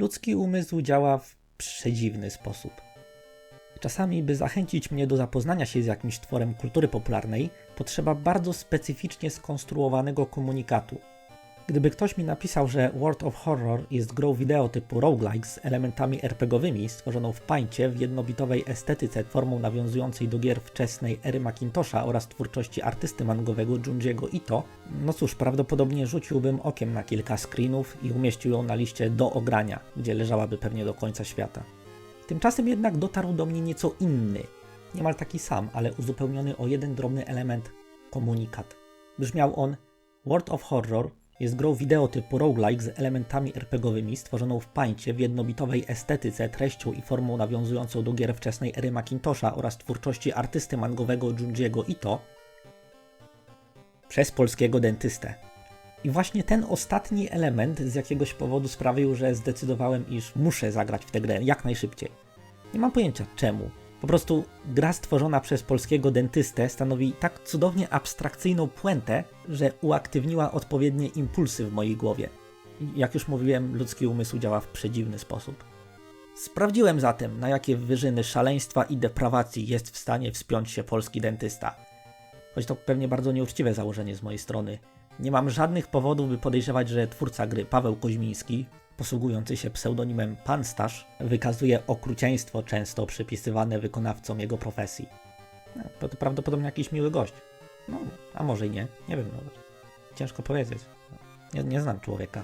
Ludzki umysł działa w przedziwny sposób. Czasami, by zachęcić mnie do zapoznania się z jakimś tworem kultury popularnej, potrzeba bardzo specyficznie skonstruowanego komunikatu. Gdyby ktoś mi napisał, że World of Horror jest grą wideo typu roguelike z elementami RPGowymi stworzoną w pańcie w jednobitowej estetyce formą nawiązującej do gier wczesnej ery Macintosha oraz twórczości artysty mangowego Junjiego Ito, no cóż, prawdopodobnie rzuciłbym okiem na kilka screenów i umieścił ją na liście do ogrania, gdzie leżałaby pewnie do końca świata. Tymczasem jednak dotarł do mnie nieco inny, niemal taki sam, ale uzupełniony o jeden drobny element komunikat. Brzmiał on: World of Horror jest grą wideo typu roguelike z elementami RPGowymi stworzoną w pańcie w jednobitowej estetyce, treścią i formą nawiązującą do gier wczesnej ery Macintosha oraz twórczości artysty mangowego Junjiego Ito przez polskiego dentystę. I właśnie ten ostatni element z jakiegoś powodu sprawił, że zdecydowałem, iż muszę zagrać w tę grę jak najszybciej. Nie mam pojęcia czemu. Po prostu gra stworzona przez polskiego dentystę stanowi tak cudownie abstrakcyjną puentę, że uaktywniła odpowiednie impulsy w mojej głowie. Jak już mówiłem, ludzki umysł działa w przedziwny sposób. Sprawdziłem zatem, na jakie wyżyny szaleństwa i deprawacji jest w stanie wspiąć się polski dentysta. Choć to pewnie bardzo nieuczciwe założenie z mojej strony. Nie mam żadnych powodów, by podejrzewać, że twórca gry Paweł Koźmiński, posługujący się pseudonimem Pan Stasz, wykazuje okrucieństwo często przypisywane wykonawcom jego profesji. No, to prawdopodobnie jakiś miły gość. No, a może i nie. Nie wiem nawet. Ciężko powiedzieć. Nie, nie znam człowieka.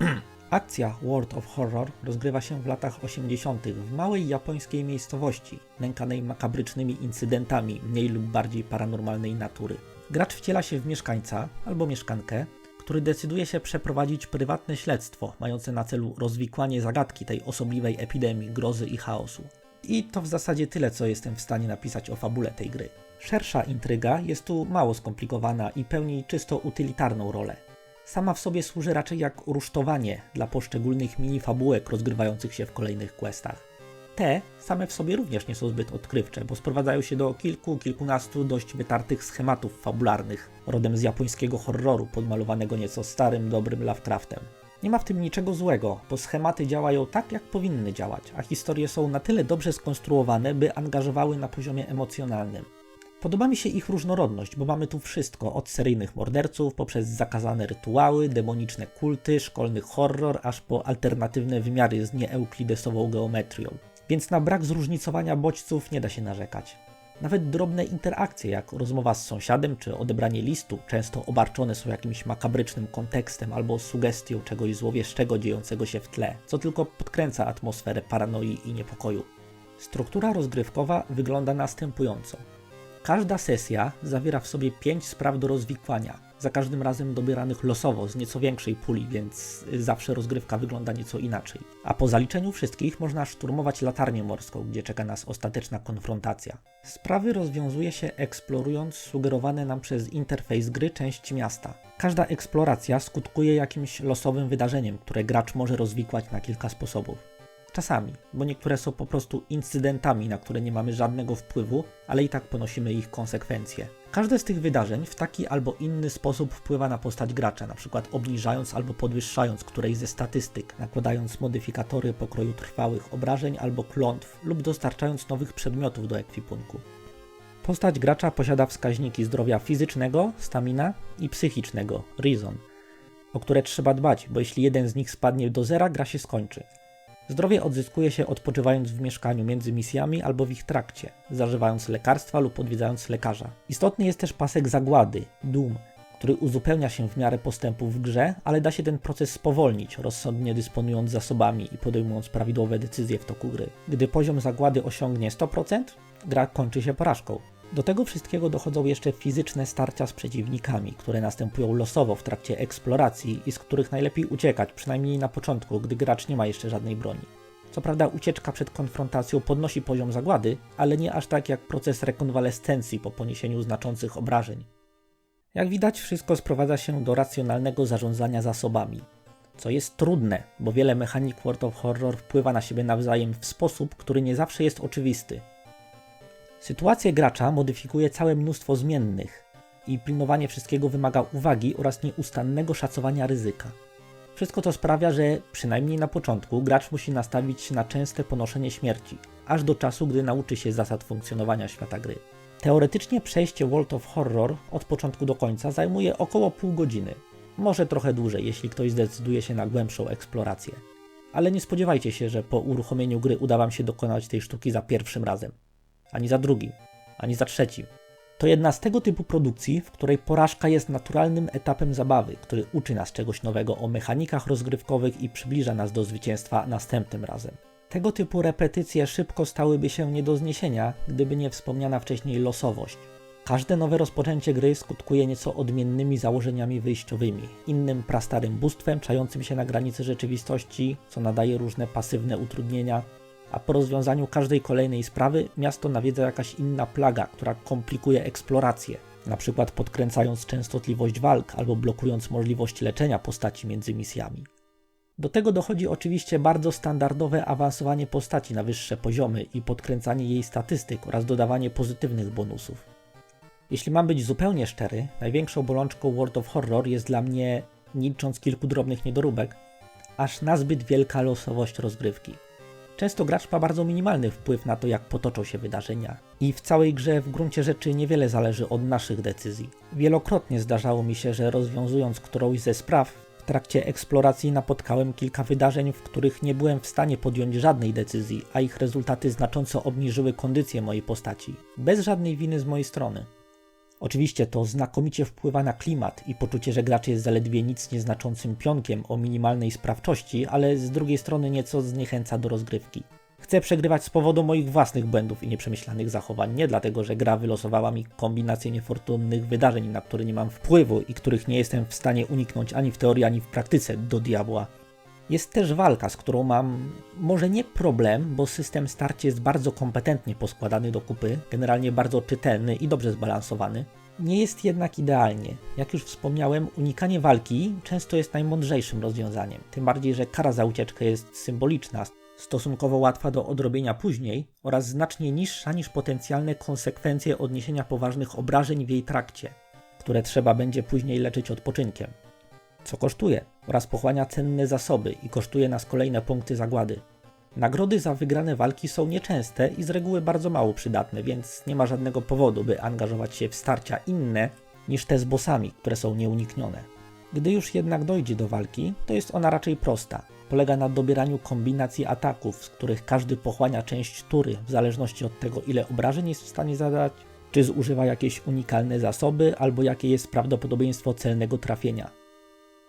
Akcja World of Horror rozgrywa się w latach 80. w małej japońskiej miejscowości, nękanej makabrycznymi incydentami mniej lub bardziej paranormalnej natury. Gracz wciela się w mieszkańca albo mieszkankę, który decyduje się przeprowadzić prywatne śledztwo mające na celu rozwikłanie zagadki tej osobliwej epidemii grozy i chaosu. I to w zasadzie tyle, co jestem w stanie napisać o fabule tej gry. Szersza intryga jest tu mało skomplikowana i pełni czysto utylitarną rolę. Sama w sobie służy raczej jak rusztowanie dla poszczególnych mini-fabułek rozgrywających się w kolejnych questach. Te same w sobie również nie są zbyt odkrywcze, bo sprowadzają się do kilku, kilkunastu dość wytartych schematów fabularnych, rodem z japońskiego horroru podmalowanego nieco starym, dobrym Lovecraftem. Nie ma w tym niczego złego, bo schematy działają tak, jak powinny działać, a historie są na tyle dobrze skonstruowane, by angażowały na poziomie emocjonalnym. Podoba mi się ich różnorodność, bo mamy tu wszystko, od seryjnych morderców, poprzez zakazane rytuały, demoniczne kulty, szkolny horror, aż po alternatywne wymiary z nieeuklidesową geometrią. Więc na brak zróżnicowania bodźców nie da się narzekać. Nawet drobne interakcje, jak rozmowa z sąsiadem czy odebranie listu, często obarczone są jakimś makabrycznym kontekstem albo sugestią czegoś złowieszczego dziejącego się w tle, co tylko podkręca atmosferę paranoi i niepokoju. Struktura rozgrywkowa wygląda następująco. Każda sesja zawiera w sobie 5 spraw do rozwikłania, za każdym razem dobieranych losowo z nieco większej puli, więc zawsze rozgrywka wygląda nieco inaczej. A po zaliczeniu wszystkich można szturmować latarnię morską, gdzie czeka nas ostateczna konfrontacja. Sprawy rozwiązuje się eksplorując sugerowane nam przez interfejs gry części miasta. Każda eksploracja skutkuje jakimś losowym wydarzeniem, które gracz może rozwikłać na kilka sposobów. Czasami, bo niektóre są po prostu incydentami, na które nie mamy żadnego wpływu, ale i tak ponosimy ich konsekwencje. Każde z tych wydarzeń w taki albo inny sposób wpływa na postać gracza, np. obniżając albo podwyższając którejś ze statystyk, nakładając modyfikatory pokroju trwałych obrażeń albo klątw lub dostarczając nowych przedmiotów do ekwipunku. Postać gracza posiada wskaźniki zdrowia fizycznego, stamina i psychicznego, reason, o które trzeba dbać, bo jeśli jeden z nich spadnie do zera, gra się skończy. Zdrowie odzyskuje się odpoczywając w mieszkaniu między misjami albo w ich trakcie, zażywając lekarstwa lub odwiedzając lekarza. Istotny jest też pasek zagłady, Doom, który uzupełnia się w miarę postępu w grze, ale da się ten proces spowolnić, rozsądnie dysponując zasobami i podejmując prawidłowe decyzje w toku gry. Gdy poziom zagłady osiągnie 100%, gra kończy się porażką. Do tego wszystkiego dochodzą jeszcze fizyczne starcia z przeciwnikami, które następują losowo w trakcie eksploracji i z których najlepiej uciekać, przynajmniej na początku, gdy gracz nie ma jeszcze żadnej broni. Co prawda ucieczka przed konfrontacją podnosi poziom zagłady, ale nie aż tak jak proces rekonwalescencji po poniesieniu znaczących obrażeń. Jak widać, wszystko sprowadza się do racjonalnego zarządzania zasobami, co jest trudne, bo wiele mechanik World of Horror wpływa na siebie nawzajem w sposób, który nie zawsze jest oczywisty. Sytuację gracza modyfikuje całe mnóstwo zmiennych i pilnowanie wszystkiego wymaga uwagi oraz nieustannego szacowania ryzyka. Wszystko to sprawia, że przynajmniej na początku gracz musi nastawić się na częste ponoszenie śmierci, aż do czasu, gdy nauczy się zasad funkcjonowania świata gry. Teoretycznie przejście World of Horror od początku do końca zajmuje około pół godziny. Może trochę dłużej, jeśli ktoś zdecyduje się na głębszą eksplorację. Ale nie spodziewajcie się, że po uruchomieniu gry uda Wam się dokonać tej sztuki za pierwszym razem. Ani za drugim, ani za trzecim. To jedna z tego typu produkcji, w której porażka jest naturalnym etapem zabawy, który uczy nas czegoś nowego o mechanikach rozgrywkowych i przybliża nas do zwycięstwa następnym razem. Tego typu repetycje szybko stałyby się nie do zniesienia, gdyby nie wspomniana wcześniej losowość. Każde nowe rozpoczęcie gry skutkuje nieco odmiennymi założeniami wyjściowymi, innym prastarym bóstwem czającym się na granicy rzeczywistości, co nadaje różne pasywne utrudnienia, a po rozwiązaniu każdej kolejnej sprawy miasto nawiedza jakaś inna plaga, która komplikuje eksplorację, przykład podkręcając częstotliwość walk albo blokując możliwość leczenia postaci między misjami. Do tego dochodzi oczywiście bardzo standardowe awansowanie postaci na wyższe poziomy i podkręcanie jej statystyk oraz dodawanie pozytywnych bonusów. Jeśli mam być zupełnie szczery, największą bolączką World of Horror jest dla mnie, nie licząc kilku drobnych niedoróbek, aż nazbyt wielka losowość rozgrywki. Często gracz ma bardzo minimalny wpływ na to, jak potoczą się wydarzenia, i w całej grze w gruncie rzeczy niewiele zależy od naszych decyzji. Wielokrotnie zdarzało mi się, że rozwiązując którąś ze spraw, w trakcie eksploracji napotkałem kilka wydarzeń, w których nie byłem w stanie podjąć żadnej decyzji, a ich rezultaty znacząco obniżyły kondycję mojej postaci, bez żadnej winy z mojej strony. Oczywiście to znakomicie wpływa na klimat i poczucie, że gracz jest zaledwie nic nieznaczącym pionkiem o minimalnej sprawczości, ale z drugiej strony nieco zniechęca do rozgrywki. Chcę przegrywać z powodu moich własnych błędów i nieprzemyślanych zachowań, nie dlatego, że gra wylosowała mi kombinację niefortunnych wydarzeń, na które nie mam wpływu i których nie jestem w stanie uniknąć ani w teorii, ani w praktyce do diabła. Jest też walka, z którą mam może nie problem, bo system starcia jest bardzo kompetentnie poskładany do kupy, generalnie bardzo czytelny i dobrze zbalansowany. Nie jest jednak idealnie. Jak już wspomniałem, unikanie walki często jest najmądrzejszym rozwiązaniem, tym bardziej, że kara za ucieczkę jest symboliczna, stosunkowo łatwa do odrobienia później oraz znacznie niższa niż potencjalne konsekwencje odniesienia poważnych obrażeń w jej trakcie, które trzeba będzie później leczyć odpoczynkiem co kosztuje oraz pochłania cenne zasoby i kosztuje nas kolejne punkty zagłady. Nagrody za wygrane walki są nieczęste i z reguły bardzo mało przydatne, więc nie ma żadnego powodu, by angażować się w starcia inne niż te z bossami, które są nieuniknione. Gdy już jednak dojdzie do walki, to jest ona raczej prosta. Polega na dobieraniu kombinacji ataków, z których każdy pochłania część tury, w zależności od tego, ile obrażeń jest w stanie zadać, czy zużywa jakieś unikalne zasoby, albo jakie jest prawdopodobieństwo celnego trafienia.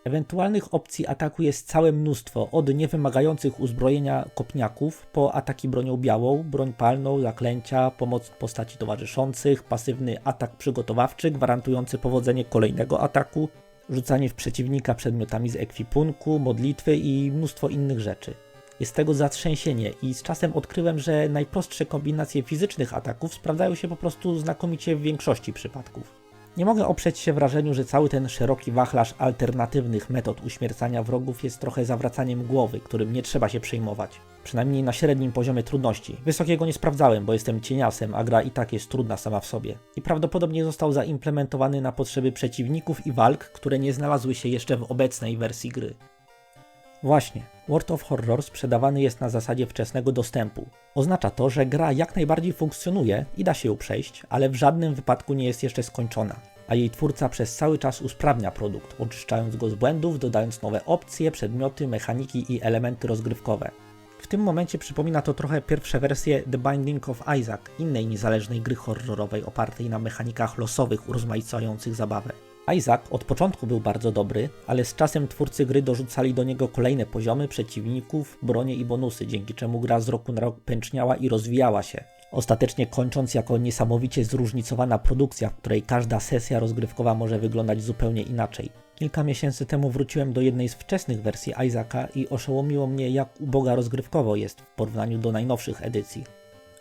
Ewentualnych opcji ataku jest całe mnóstwo, od niewymagających uzbrojenia kopniaków, po ataki bronią białą, broń palną, zaklęcia, pomoc postaci towarzyszących, pasywny atak przygotowawczy gwarantujący powodzenie kolejnego ataku, rzucanie w przeciwnika przedmiotami z ekwipunku, modlitwy i mnóstwo innych rzeczy. Jest tego zatrzęsienie i z czasem odkryłem, że najprostsze kombinacje fizycznych ataków sprawdzają się po prostu znakomicie w większości przypadków. Nie mogę oprzeć się wrażeniu, że cały ten szeroki wachlarz alternatywnych metod uśmiercania wrogów jest trochę zawracaniem głowy, którym nie trzeba się przejmować. Przynajmniej na średnim poziomie trudności. Wysokiego nie sprawdzałem, bo jestem cieniasem, a gra i tak jest trudna sama w sobie. I prawdopodobnie został zaimplementowany na potrzeby przeciwników i walk, które nie znalazły się jeszcze w obecnej wersji gry. Właśnie, World of Horror sprzedawany jest na zasadzie wczesnego dostępu. Oznacza to, że gra jak najbardziej funkcjonuje i da się ją przejść, ale w żadnym wypadku nie jest jeszcze skończona. A jej twórca przez cały czas usprawnia produkt, oczyszczając go z błędów, dodając nowe opcje, przedmioty, mechaniki i elementy rozgrywkowe. W tym momencie przypomina to trochę pierwsze wersje The Binding of Isaac, innej niezależnej gry horrorowej opartej na mechanikach losowych urozmaicających zabawę. Isaac od początku był bardzo dobry, ale z czasem twórcy gry dorzucali do niego kolejne poziomy przeciwników, bronie i bonusy, dzięki czemu gra z roku na rok pęczniała i rozwijała się. Ostatecznie kończąc jako niesamowicie zróżnicowana produkcja, w której każda sesja rozgrywkowa może wyglądać zupełnie inaczej. Kilka miesięcy temu wróciłem do jednej z wczesnych wersji Isaaca i oszołomiło mnie, jak uboga rozgrywkowo jest w porównaniu do najnowszych edycji.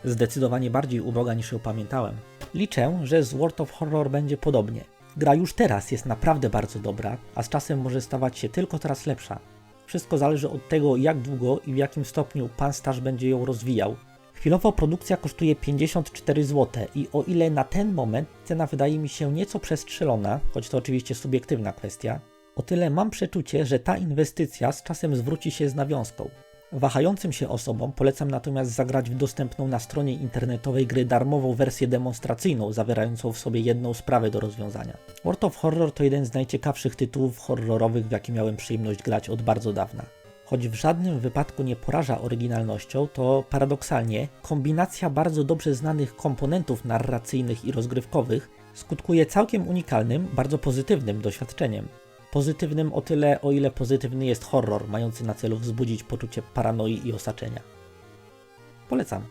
Zdecydowanie bardziej uboga niż ją pamiętałem. Liczę, że z World of Horror będzie podobnie. Gra już teraz jest naprawdę bardzo dobra, a z czasem może stawać się tylko coraz lepsza. Wszystko zależy od tego, jak długo i w jakim stopniu pan Staż będzie ją rozwijał. Chwilowo produkcja kosztuje 54 zł i o ile na ten moment cena wydaje mi się nieco przestrzelona, choć to oczywiście subiektywna kwestia, O tyle mam przeczucie, że ta inwestycja z czasem zwróci się z nawiązką. Wahającym się osobom polecam natomiast zagrać w dostępną na stronie internetowej gry darmową wersję demonstracyjną, zawierającą w sobie jedną sprawę do rozwiązania. World of Horror to jeden z najciekawszych tytułów horrorowych, w jakie miałem przyjemność grać od bardzo dawna. Choć w żadnym wypadku nie poraża oryginalnością, to paradoksalnie kombinacja bardzo dobrze znanych komponentów narracyjnych i rozgrywkowych skutkuje całkiem unikalnym, bardzo pozytywnym doświadczeniem. Pozytywnym o tyle, o ile pozytywny jest horror, mający na celu wzbudzić poczucie paranoi i osaczenia. Polecam.